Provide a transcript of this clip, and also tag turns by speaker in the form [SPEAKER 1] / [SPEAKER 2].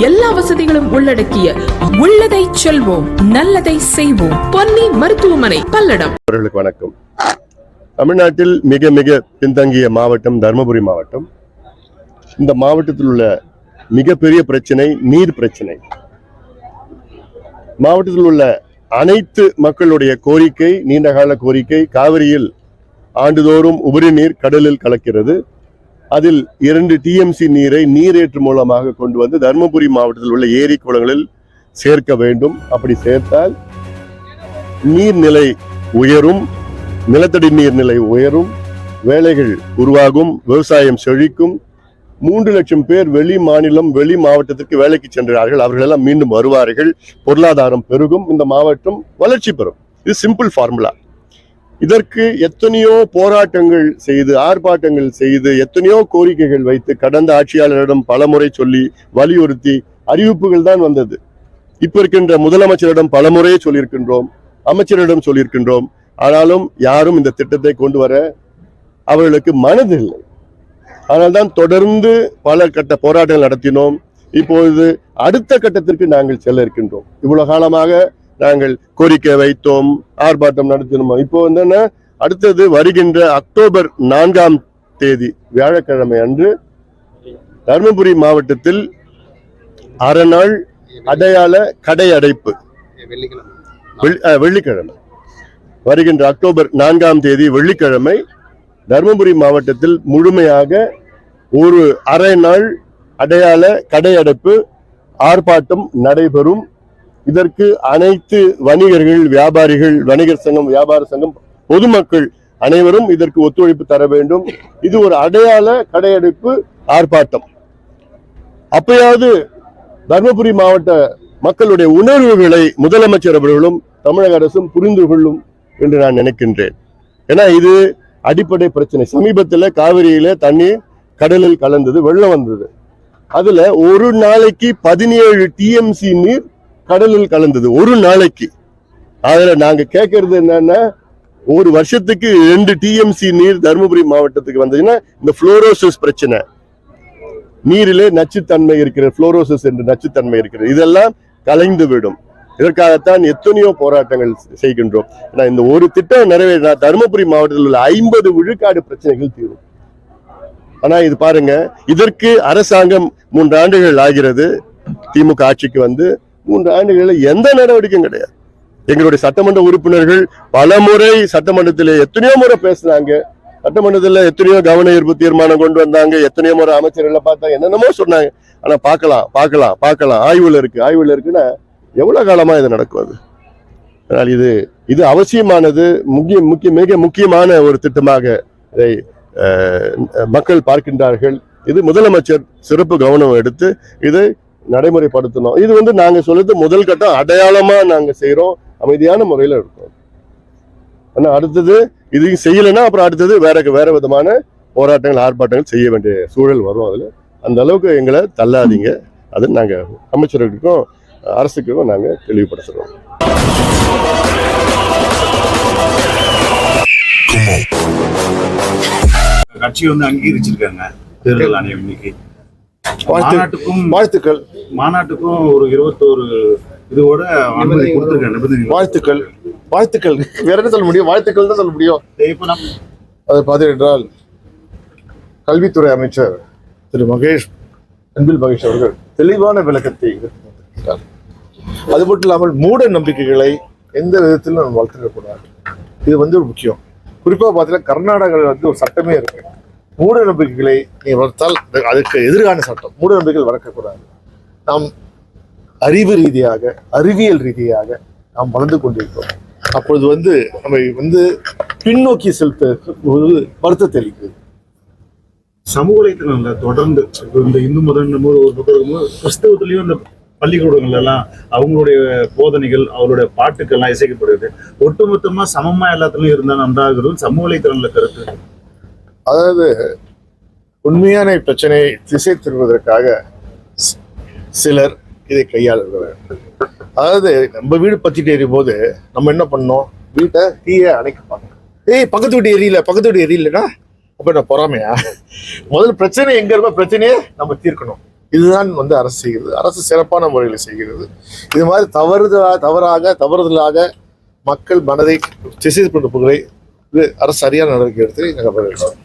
[SPEAKER 1] எல்லா வசதிகளும் உள்ளடக்கிய உள்ளதை செல்வோம் நல்லதை செய்வோம். பொன்னி மருத்துவமனை பல்லடம்.
[SPEAKER 2] அவர்களுக்கு வணக்கம். தமிழ்நாட்டில் மிக மிக பின்தங்கிய மாவட்டம் தருமபுரி மாவட்டம். இந்த மாவட்டத்தில் உள்ள மிகப்பெரிய பிரச்சனை நீர் பிரச்சனை. மாவட்டத்தில் உள்ள அனைத்து மக்களுடைய கோரிக்கை நீண்டகால கோரிக்கை காவிரியில் ஆண்டுதோறும் உபரி நீர் கடலில் கலக்கிறது. அதில் இரண்டு டிஎம்சி நீரை நீரேற்று மூலமாக கொண்டு வந்து தருமபுரி மாவட்டத்தில் உள்ள ஏரி குளங்களில் சேர்க்க வேண்டும். அப்படி சேர்த்தால் நீர்நிலை உயரும் நிலத்தடி நீர்நிலை உயரும் வேலைகள் உருவாகும் விவசாயம் செழிக்கும். மூன்று லட்சம் பேர் வெளி மாநிலம் வெளி மாவட்டத்திற்கு வேலைக்கு சென்றார்கள். அவர்கள் எல்லாம் மீண்டும் வருவார்கள். பொருளாதாரம் பெருகும். இந்த மாவட்டம் வளர்ச்சி பெறும். இது சிம்பிள் ஃபார்முலா இதற்கு எத்தனையோ போராட்டங்கள் செய்து ஆர்ப்பாட்டங்கள் செய்து எத்தனையோ கோரிக்கைகள் வைத்து கடந்த ஆட்சியாளரிடம் பலமுறை சொல்லி வலியுறுத்தி அறிவிப்புகள் தான் வந்தது. இப்ப இருக்கின்ற முதலமைச்சரிடம் பலமுறையே சொல்லியிருக்கின்றோம் அமைச்சரிடம் சொல்லியிருக்கின்றோம். ஆனாலும் யாரும் இந்த திட்டத்தை கொண்டு வர அவர்களுக்கு மனதில்லை. அதனால்தான் தொடர்ந்து பல கட்ட போராட்டங்கள் நடத்தினோம். இப்பொழுது அடுத்த கட்டத்திற்கு நாங்கள் செல்ல இருக்கின்றோம். இவ்வளவு காலமாக நாங்கள் கோரிக்கை வைத்தோம் ஆர்ப்பாட்டம் நடத்தினோம். இப்போ வந்து என்ன? அடுத்தது வருகின்ற அக்டோபர் நான்காம் தேதி வியாழக்கிழமை அன்று தருமபுரி மாவட்டத்தில் அறநாள் அடையாள கடை அடைப்பு. வெள்ளி- அஹ், வெள்ளிக்கிழமை. வருகின்ற அக்டோபர் நான்காம் தேதி வெள்ளிக்கிழமை தருமபுரி மாவட்டத்தில் முழுமையாக ஒரு அரை நாள் அடையாள கடையடைப்பு ஆர்ப்பாட்டம் நடைபெறும். இதற்கு அனைத்து வணிகர்கள் வியாபாரிகள் வணிகர் சங்கம் வியாபார சங்கம் பொதுமக்கள் அனைவரும் இதற்கு ஒத்துழைப்பு தர வேண்டும். இது ஒரு அடையாள கடையடைப்பு ஆர்ப்பாட்டம். அப்பயாவது தருமபுரி மாவட்ட மக்களுடைய உணர்வுகளை முதலமைச்சர் அவர்களும் தமிழக அரசும் புரிந்து கொள்ளும் என்று நான் நினைக்கின்றேன். ஏன்னா இது அடிப்படை பிரச்சனை. சமீபத்தில் காவிரியில தண்ணீர் கடலில் கலந்தது வெள்ளம் வந்தது. அதுல ஒரு நாளைக்கு பதினேழு டிஎம்சி நீர் கடலில் கலந்தது. ஒரு நாளைக்கு. அதில் நாங்க கேட்கறது என்னன்னா ஒரு வருஷத்துக்கு ரெண்டு டிஎம்சி நீர் தருமபுரி மாவட்டத்துக்கு வந்ததுன்னா இந்த புளோரோசிஸ் பிரச்சனை. நீரிலே நச்சுத்தன்மை இருக்கிற புளோரோசிஸ் என்று நச்சுத்தன்மை இருக்கிறது. இதெல்லாம் கலைந்து விடும் இதற்காகத்தான் எத்தனையோ போராட்டங்கள் செய்கின்றோம். ஏன்னா இந்த ஒரு திட்டம் நிறைவேறினா தருமபுரி மாவட்டத்தில் உள்ள ஐம்பது விழுக்காடு பிரச்சனைகள் தீரும். ஆனா இது பாருங்க இதற்கு அரசாங்கம் மூன்று ஆண்டுகள் ஆகிறது. திமுக ஆட்சிக்கு வந்து மூன்று ஆண்டுகளில் எந்த நடவடிக்கையும் கிடையாது. எங்களுடைய சட்டமன்ற உறுப்பினர்கள் பல முறை சட்டமன்றத்தில் எத்தனையோ முறை பேசுனாங்க. சட்டமன்றத்தில் எத்தனையோ கவன ஈர்ப்பு தீர்மானம் கொண்டு வந்தாங்க. எத்தனையோ முறை அமைச்சர்களை பார்த்தா என்னென்னமோ சொன்னாங்க. ஆனா பார்க்கலாம் பார்க்கலாம் பார்க்கலாம். ஆய்வில் இருக்கு ஆய்வில் இருக்குன்னா எவ்வளோ காலமா இது நடக்கும் அது? அதனால் இது இது அவசியமானது. முக்கிய முக்கிய மிக முக்கியமான ஒரு திட்டமாக இதை மக்கள் பார்க்கின்றார்கள். இது முதலமைச்சர் சிறப்பு கவனம் எடுத்து இதை நடைமுறைப்படுத்தணும் இது வந்து நாங்க சொல்றது முதல் கட்டம் அடையாளமா நாங்க செய்யறோம் அமைதியான முறையில இருக்கோம். ஆனா அடுத்தது இதையும் செய்யலைன்னா அப்புறம் அடுத்தது வேற வேற விதமான போராட்டங்கள் ஆர்ப்பாட்டங்கள் செய்ய வேண்டிய சூழல் வரும் அதுல. அந்த அளவுக்கு எங்களை தள்ளாதீங்க. அது நாங்க அமைச்சர்களுக்கும் அரசுக்கும் நாங்க தெளிவுபடுத்துறோம்.
[SPEAKER 3] கட்சி வந்து அங்கீகரிச்சிருக்காங்க. தேர்தல் ஆணையம் இன்னைக்கு. மாநாட்டுக்கும்
[SPEAKER 4] வாழ்த்துக்கள்.
[SPEAKER 3] மாநாட்டுக்கும் ஒரு இருபத்தோரு இதோட
[SPEAKER 4] வாழ்த்துக்கள். வாழ்த்துக்கள். வேற என்ன சொல்ல முடியும்? வாழ்த்துக்கள் தான் சொல்ல முடியும். அதை பார்த்தீர்கள் கல்வித்துறை அமைச்சர் திரு மகேஷ் அன்பில் மகேஷ் அவர்கள் தெளிவான விளக்கத்தை. அது மட்டும் இல்லாமல் மூட நம்பிக்கைகளை எந்த விதத்திலும் வளர்த்துக்கக்கூடாது. இது வந்து ஒரு முக்கியம். குறிப்பாக பார்த்தீங்கன்னா கர்நாடகாவில் வந்து ஒரு சட்டமே இருக்கு. மூட நம்பிக்கைகளை நீ வளர்த்தால் அதுக்கு எதிரான சட்டம் மூட நம்பிக்கைகள் வளர்க்கக்கூடாது. நாம் அறிவு ரீதியாக அறிவியல் ரீதியாக நாம் வளர்ந்து கொண்டிருக்கிறோம். அப்பொழுது வந்து நம்ம வந்து பின்னோக்கி செலுத்த ஒரு வருத்தத்தை அளிக்குது
[SPEAKER 3] சமூக வலைத்தளங்கள்ல தொடர்ந்து இந்த இந்து மதம் போது ஒரு பக்கம் கிறிஸ்தவத்திலையும் இந்த பள்ளிக்கூடங்கள் எல்லாம் அவங்களுடைய போதனைகள் அவருடைய பாட்டுக்கள் எல்லாம் ஒட்டுமொத்தமா சமமா எல்லாத்துலயும் இருந்தா நன்றாகிறது. சமூக வலைத்தளங்கள கருத்து
[SPEAKER 4] அதாவது உண்மையான பிரச்சனையை திசை திருவதற்காக சிலர் இதை கையாளுகிறார் அதாவது நம்ம வீடு பத்திட்டு எரியும் போது நம்ம என்ன பண்ணோம் வீட்டை தீய அணைக்க ஏய் பக்கத்து வீட்டு எரியல பக்கத்து வீட்டு எரியலனா அப்ப நான் பொறாமையா? முதல்ல பிரச்சனை எங்க இருக்கோ பிரச்சனையை நம்ம தீர்க்கணும். இதுதான் வந்து அரசு செய்கிறது. அரசு சிறப்பான முறையில் செய்கிறது. இது மாதிரி தவறுதலாக தவறாக தவறுதலாக மக்கள் மனதை திசை கொண்டு இது அரசு சரியான நடவடிக்கை எடுத்து நாங்கள்